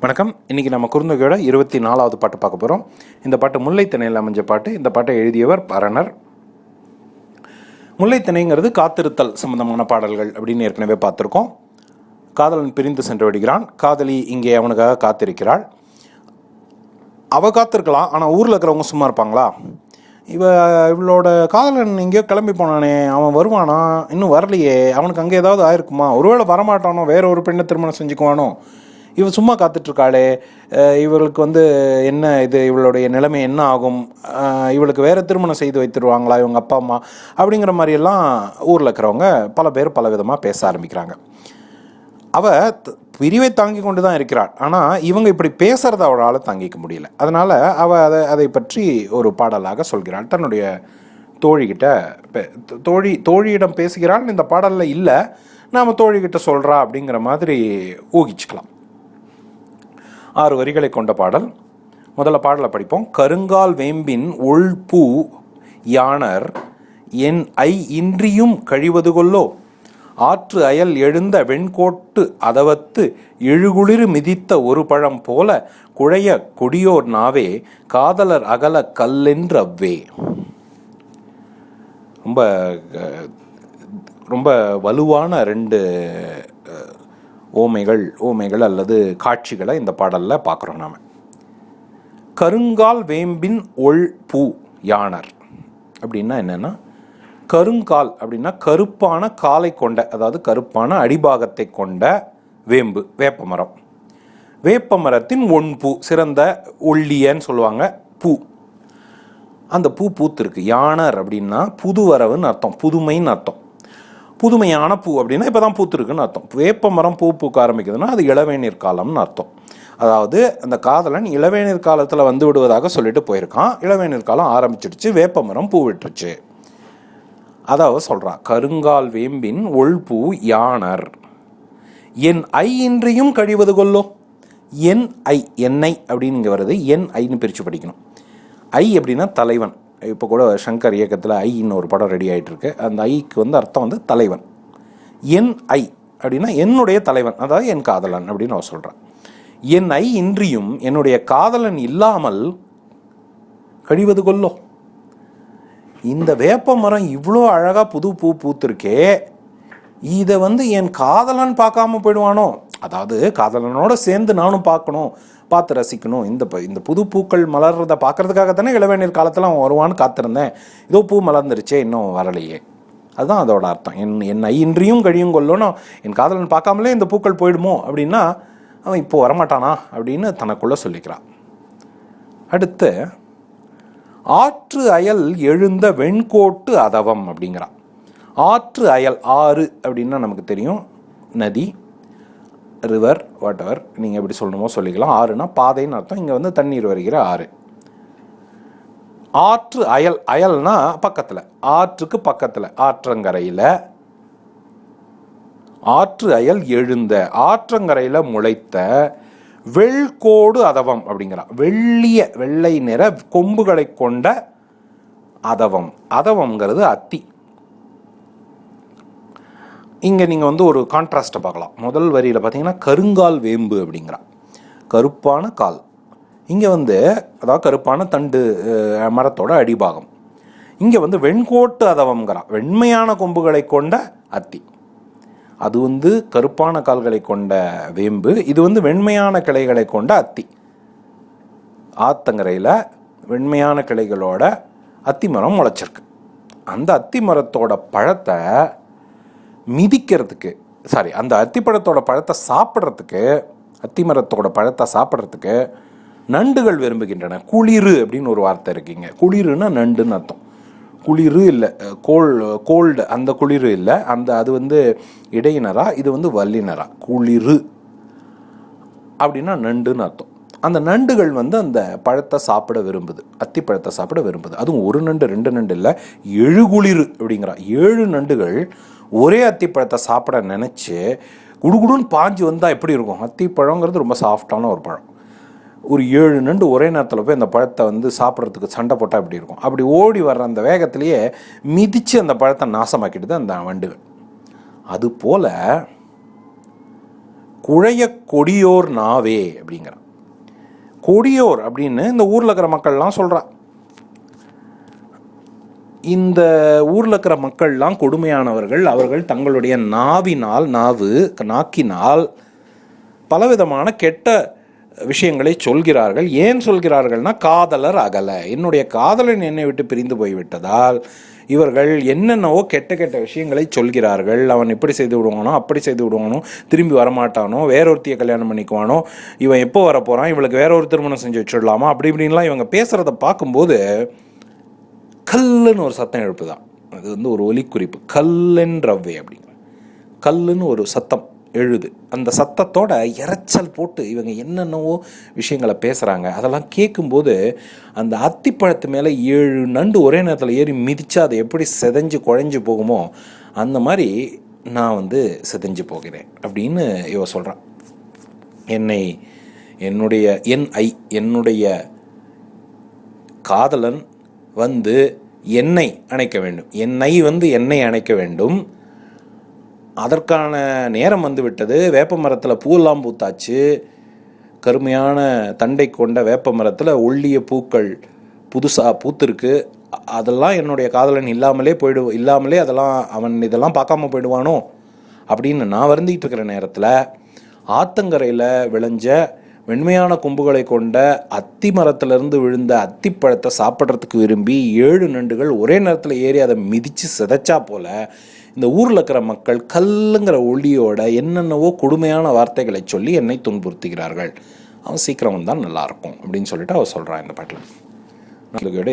வணக்கம். இன்றைக்கி நம்ம குறுந்தொகையோட இருபத்தி நாலாவது பாட்டு பார்க்க போகிறோம் இந்த பாட்டு முல்லைத்திணையில் அமைஞ்ச பாட்டு. இந்த பாட்டை எழுதியவர் பரணர். முல்லைத்திணைங்கிறது காத்திருத்தல் சம்பந்தமான பாடல்கள் அப்படின்னு ஏற்கனவே பார்த்துருக்கோம். காதலன் பிரிந்து சென்று விடுகிறான். காதலி இங்கே அவனுக்காக காத்திருக்கிறாள். அவ காத்திருக்கலாம் ஆனால் ஊரில் இருக்கிறவங்க சும்மா இருப்பாங்களா? இவ இவளோட காதலன் எங்கேயோ கிளம்பி போனானே அவன் வருவானா? இன்னும் வரலையே. அவனுக்கு அங்கே ஏதாவது ஆயிருக்குமா? ஒருவேளை வரமாட்டானோ? வேற ஒரு பெண்ணை திருமணம் செஞ்சுக்குவானோ? இவ சும்மா காத்துட்ருக்காளே இவளுக்கு வந்து என்ன இது இவளுடைய நிலைமை என்ன ஆகும்? இவளுக்கு வேறு திருமணம் செய்து வைத்துருவாங்களா இவங்க அப்பா அம்மா? அப்படிங்கிற மாதிரியெல்லாம் ஊரில் இருக்கிறவங்க பல பேர் பல விதமாக பேச ஆரம்பிக்கிறாங்க. அவள் பிரிவை தாங்கி கொண்டு தான் இருக்கிறாள். ஆனால் இவங்க இப்படி பேசுகிறத அவளால் தாங்கிக்க முடியல. அதனால் அவள் அதை அதை பற்றி ஒரு பாடலாக சொல்கிறாள். தன்னுடைய தோழிகிட்ட தோழி தோழியிடம் பேசுகிறாள். இந்த பாடலில் இல்லை நாம் தோழிகிட்ட சொல்கிறா அப்படிங்கிற மாதிரி ஊகிச்சுக்கலாம். ஆறு வரிகளை கொண்ட பாடல். முதல்ல பாடலை படிப்போம். கருங்கால் வேம்பின் உள்பூ யானர் என் ஐ இன்றியும் கழிவது கொல்லோ? ஆற்று அயல் எழுந்த வெண்கோட்டு அதவத்து இழுகுளிர் மிதித்த ஒரு பழம் போல குழைய கொடியோர் நாவே காதலர் அகல கல்லென்றவ்வே ரொம்ப ரொம்ப வலுவான ரெண்டு ஓமைகள் ஓமைகள் அல்லது காட்சிகளை இந்த பாடலில் பார்க்குறோம் நாம். கருங்கால் வேம்பின் ஒள் பூ யானர். அப்படின்னா என்னென்னா கருங்கால் அப்படின்னா கருப்பான காலை கொண்ட அதாவது கருப்பான அடிபாகத்தை கொண்ட வேம்பு வேப்பமரம். வேப்பமரத்தின் ஒன் பூ சிறந்த ஒள்ளியன்னு சொல்லுவாங்க பூ. அந்த பூ பூத்திருக்கு. யானர் அப்படின்னா புதுவரவுன்னு அர்த்தம் புதுமைன்னு அர்த்தம். புதுமையான பூ அப்படின்னா இப்போ தான் பூத்துருக்குன்னு அர்த்தம். வேப்ப மரம் பூ பூக்க ஆரம்பிக்குதுன்னா அது இளவேநீர் காலம்னு அர்த்தம். அதாவது அந்த காதலன் இளவேநீர் காலத்தில் வந்து விடுவதாக சொல்லிட்டு போயிருக்கான். இளவேநீர் காலம் ஆரம்பிச்சிடுச்சு வேப்ப மரம் பூ விட்டுருச்சு. அதாவது சொல்கிறான் கருங்கால் வேம்பின் ஒள்பூ யானர் என் ஐ இன்றியும் கழிவது கொல்லோ. என் ஐ என்னை அப்படின்னு இங்கே வருது. என் ஐன்னு பிரித்து படிக்கணும். ஐ அப்படின்னா தலைவன். இப்போ கூட சங்கர் இயக்கத்தில் ஐன்னு ஒரு படம் ரெடி ஆகிட்டுருக்கு அந்த ஐக்கு வந்து அர்த்தம் வந்து தலைவன். என் ஐ அப்படின்னா என்னுடைய தலைவன் அதாவது என் காதலன் அப்படின்னு நான் சொல்கிறேன் என் ஐ இன்றியும் என்னுடைய காதலன் இல்லாமல் கழிவது கொல்லோ? இந்த வேப்ப மரம் இவ்வளோ அழகாக புது பூ பூத்திருக்கே இதை வந்து என் காதலன் பார்க்காம போயிடுவானோ? அதாவது காதலனோட சேர்ந்து நானும் பார்க்கணும். பார்த்து ரசிக்கணும். இந்த ப- இந்த புது பூக்கள் மலர்றதை பார்க்கறதுக்காக தானே இளவேநீர் காலத்தில் அவன் வருவான்னு காத்திருந்தேன். இதோ பூ மலர்ந்துருச்சே இன்னும் வரலையே. அதுதான் அதோட அர்த்தம். என் என்னை இன்றியும் கழியும் கொள்ளணும் என் காதலன் பார்க்காமலே இந்த பூக்கள் போயிடுமோ அப்படின்னா அவன் இப்போ வரமாட்டானா அப்படின்னு தனக்குள்ளே சொல்லிக்கிறான். அடுத்து ஆற்று அயல் எழுந்த வெண்கோட்டு அதவம் அப்படிங்கிறான். ஆற்று அயல் ஆறு அப்படின்னா நமக்கு தெரியும். நதி ரிவர் வாட் எவர் நீங்கள் எப்படி சொல்லணுமோ சொல்லிக்கலாம். ஆறுனா பாதைன்னு அர்த்தம். இங்கே வந்து தண்ணீர் வருகிற ஆறு. ஆற்று அயல் அயல்னா பக்கத்தில். ஆற்றுக்கு பக்கத்தில் ஆற்றங்கரையில். ஆற்று அயல் எழுந்த ஆற்றங்கரையில் முளைத்த வெள்கோடு அதவம் அப்படிங்கிறான் வெள்ளிய வெள்ளை நிற கொம்புகளை கொண்ட அதவம். அதவம்ங்கிறது அத்தி. இங்கே நீங்கள் வந்து ஒரு கான்ட்ராஸ்ட்டை பார்க்கலாம். முதல் வரியில் பார்த்தீங்கன்னா கருங்கால் வேம்பு அப்படிங்கிறான். கருப்பான கால். இங்கே வந்து அதாவது கருப்பான தண்டு மரத்தோட அடிபாகம். இங்கே வந்து வெண்கோட்டு அதவம்ங்கிறான். வெண்மையான கொம்புகளை கொண்ட அத்தி. அது வந்து கருப்பான கால்களை கொண்ட வேம்பு. இது வந்து வெண்மையான கிளைகளை கொண்ட அத்தி. ஆத்தங்கரையில் வெண்மையான கிளைகளோட அத்தி மரம் முளைச்சிருக்கு. அந்த அத்தி மரத்தோட பழத்தை மிதிக்கிறதுக்கு சாரி அந்த அத்திப்பழத்தோட பழத்தை சாப்பிட்றதுக்கு அத்தி மரத்தோட பழத்தை சாப்பிட்றதுக்கு நண்டுகள் விரும்புகின்றன. குளிர் அப்படின்னு ஒரு வார்த்தை இருக்கீங்க. குளிர்னா நண்டுன்னு அர்த்தம். குளிரு இல்லை கோல் கோல்டு அந்த குளிர் இல்லை. அந்த அது வந்து இடையினரா இது வந்து வல்லினரா. குளிர். அப்படின்னா நண்டுன்னு அர்த்தம். அந்த நண்டுகள் வந்து அந்த பழத்தை சாப்பிட விரும்புது. அத்தி பழத்தை சாப்பிட விரும்புது. அதுவும் ஒரு நண்டு ரெண்டு நண்டு இல்லை எழுகுளிர் அப்படிங்கிறா. ஏழு நண்டுகள் ஒரே அத்திப்பழத்தை சாப்பிட நினச்சி குடுகுடுன்னு பாஞ்சு வந்தால் எப்படி இருக்கும்? அத்திப்பழங்கிறது ரொம்ப சாஃப்டான ஒரு பழம். ஒரு ஏழு நண்டு ஒரே நேரத்தில் போய் அந்த பழத்தை வந்து சாப்பிட்றதுக்கு சண்டை போட்டால் எப்படி இருக்கும்? அப்படி ஓடி வர்ற அந்த வேகத்திலேயே மிதித்து அந்த பழத்தை நாசமாக்கிடுது அந்த வண்டுகள் அதுபோல் குழைய கொடியோர் நாவே அப்படிங்கிறான் கொடியோர் அப்படின்னு இந்த ஊரில் இருக்கிற மக்கள்லாம் சொல்கிறான் இந்த ஊரில் இருக்கிற மக்கள்லாம் கொடுமையானவர்கள். அவர்கள் தங்களுடைய நாவினால் நாவு நாக்கினால் பலவிதமான கெட்ட விஷயங்களை சொல்கிறார்கள். ஏன் சொல்கிறார்கள்னா காதலர் அகல. என்னுடைய காதலன் என்னை விட்டு பிரிந்து போய்விட்டதால் இவர்கள் என்னென்னவோ கெட்ட கெட்ட விஷயங்களை சொல்கிறார்கள். அவன் இப்படி செய்து விடுவானோ அப்படி செய்து விடுவானோ திரும்பி வரமாட்டானோ வேறொருத்தியை கல்யாணம் பண்ணிக்குவானோ இவன் எப்போ வரப்போகிறான் இவளுக்கு வேற ஒரு திருமணம் செஞ்சு வச்சிடலாமா அப்படி இப்படின்லாம் இவங்க பேசுகிறத பார்க்கும்போது கல்லுன்னு ஒரு சத்தம் எழுப்புதான். அது வந்து ஒரு ஒலிக்குறிப்பு. கல்லென்றவ்வே அப்படிங்கிற கல்லுன்னு ஒரு சத்தம். எழுது. அந்த சத்தத்தோட இறைச்சல் போட்டு இவங்க என்னென்னவோ விஷயங்களை பேசுகிறாங்க அதெல்லாம் கேட்கும்போது அந்த அத்திப்பழத்து மேலே ஏழு நண்டு ஒரே நேரத்தில் ஏறி மிதிச்சா அதை எப்படி செதஞ்சு குழஞ்சு போகுமோ அந்த மாதிரி நான் வந்து செதஞ்சு போகிறேன் அப்படின்னு இவ சொல்கிறான் என்னை என்னுடைய என் ஐ என்னுடைய காதலன் வந்து என்னை அணைக்க வேண்டும். என்னை வந்து என்னை அணைக்க வேண்டும். அதற்கான நேரம் வந்து விட்டது வேப்ப மரத்தில் பூவெல்லாம் பூத்தாச்சு. கருமையான தண்டை கொண்ட வேப்ப மரத்தில் ஒள்ளிய பூக்கள் புதுசாக பூத்திருக்கு. அதெல்லாம் என்னுடைய காதலன் இல்லாமலே போயிடு இல்லாமலே அதெல்லாம் அவன் இதெல்லாம் பார்க்காம போயிடுவானோ அப்படின்னு நான் வருந்திக்கிட்டு இருக்கிற நேரத்தில் ஆத்தங்கரையில் விளைஞ்ச வெண்மையான கொம்புகளை கொண்ட அத்தி மரத்திலிருந்து விழுந்த அத்திப்பழத்தை சாப்பிட்றதுக்கு விரும்பி ஏழு நண்டுகள் ஒரே நேரத்தில் ஏறி அதை மிதித்து சிதைச்சா போல் இந்த ஊரில் இருக்கிற மக்கள் கல்லுங்கிற ஒளியோட என்னென்னவோ கொடுமையான வார்த்தைகளை சொல்லி என்னை துன்புறுத்துகிறார்கள். அவன் சீக்கிரம் வந்தால் நல்லாயிருக்கும் அப்படின்னு சொல்லிட்டு அவர் சொல்கிறான் இந்த பாட்டில்.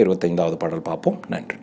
இருபத்தைந்தாவது பாடல் பார்ப்போம். நன்றி.